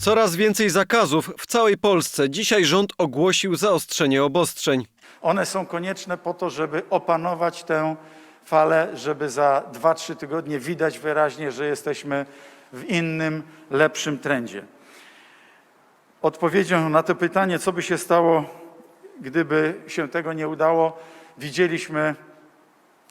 Coraz więcej zakazów w całej Polsce. Dzisiaj rząd ogłosił zaostrzenie obostrzeń. One są konieczne po to, żeby opanować tę falę, żeby za 2-3 tygodnie widać wyraźnie, że jesteśmy w innym, lepszym trendzie. Odpowiedzią na to pytanie, co by się stało, gdyby się tego nie udało, widzieliśmy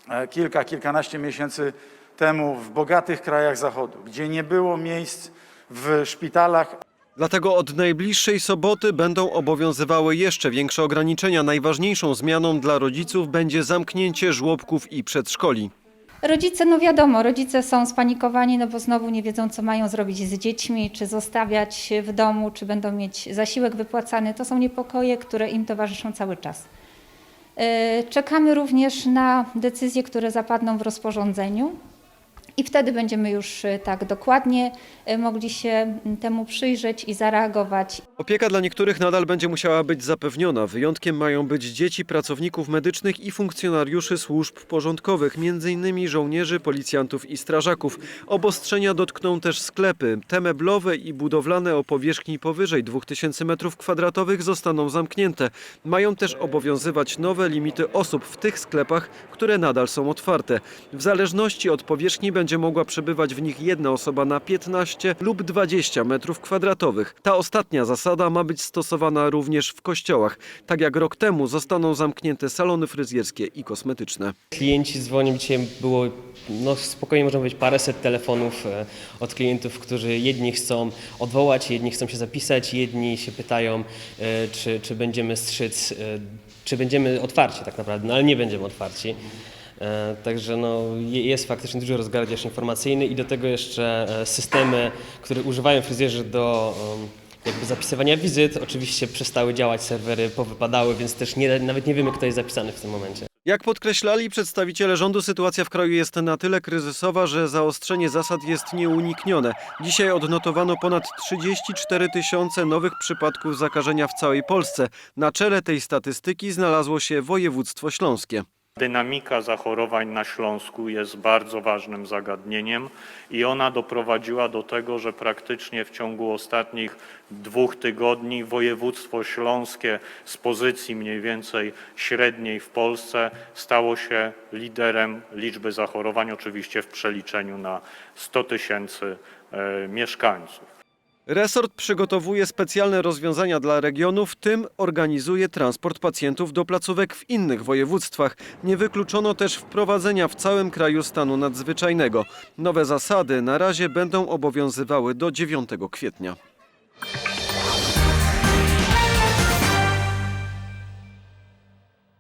e, kilka, kilkanaście miesięcy temu w bogatych krajach Zachodu, gdzie nie było miejsc w szpitalach, Dlatego od najbliższej soboty będą obowiązywały jeszcze większe ograniczenia. Najważniejszą zmianą dla rodziców będzie zamknięcie żłobków i przedszkoli. Rodzice, no wiadomo, rodzice są spanikowani, no bo znowu nie wiedzą, co mają zrobić z dziećmi, czy zostawiać w domu, czy będą mieć zasiłek wypłacany. To są niepokoje, które im towarzyszą cały czas. Yy, Czekamy również na decyzje, które zapadną w rozporządzeniu. I wtedy będziemy już yy, tak dokładnie yy, mogli się mm, temu przyjrzeć i zareagować. Opieka dla niektórych nadal będzie musiała być zapewniona. Wyjątkiem mają być dzieci pracowników medycznych i funkcjonariuszy służb porządkowych, m.in. żołnierzy, policjantów i strażaków. Obostrzenia dotkną też sklepy. Te meblowe i budowlane o powierzchni powyżej 2000 m2 zostaną zamknięte. Mają też obowiązywać nowe limity osób w tych sklepach, które nadal są otwarte. W zależności od powierzchni będzie mogła przebywać w nich jedna osoba na 15 lub 20 m2. Ta ostatnia zasada ma być stosowana również w kościołach. Tak jak rok temu zostaną zamknięte salony fryzjerskie i kosmetyczne. Klienci dzwonią, dzisiaj było no, spokojnie można powiedzieć paręset telefonów e, od klientów, którzy jedni chcą odwołać, jedni chcą się zapisać, jedni się pytają, e, czy, czy będziemy strzyc, e, czy będziemy otwarci tak naprawdę, no ale nie będziemy otwarci. E, Także no, je- jest faktycznie duży rozgardiasz informacyjny i do tego jeszcze e, systemy, które używają fryzjerzy do jakby zapisywania wizyt, oczywiście przestały działać, serwery powypadały, więc też nie, nawet nie wiemy, kto jest zapisany w tym momencie. Jak podkreślali przedstawiciele rządu, sytuacja w kraju jest na tyle kryzysowa, że zaostrzenie zasad jest nieuniknione. Dzisiaj odnotowano ponad 34 tysiące nowych przypadków zakażenia w całej Polsce. Na czele tej statystyki znalazło się województwo śląskie. Dynamika zachorowań na Śląsku jest bardzo ważnym zagadnieniem i ona doprowadziła do tego, że praktycznie w ciągu ostatnich dwóch tygodni województwo śląskie z pozycji mniej więcej średniej w Polsce stało się liderem liczby zachorowań, oczywiście w przeliczeniu na 100 tysięcy e, mieszkańców. Resort przygotowuje specjalne rozwiązania dla regionu, w tym organizuje transport pacjentów do placówek w innych województwach. Nie wykluczono też wprowadzenia w całym kraju stanu nadzwyczajnego. Nowe zasady na razie będą obowiązywały do 9 kwietnia.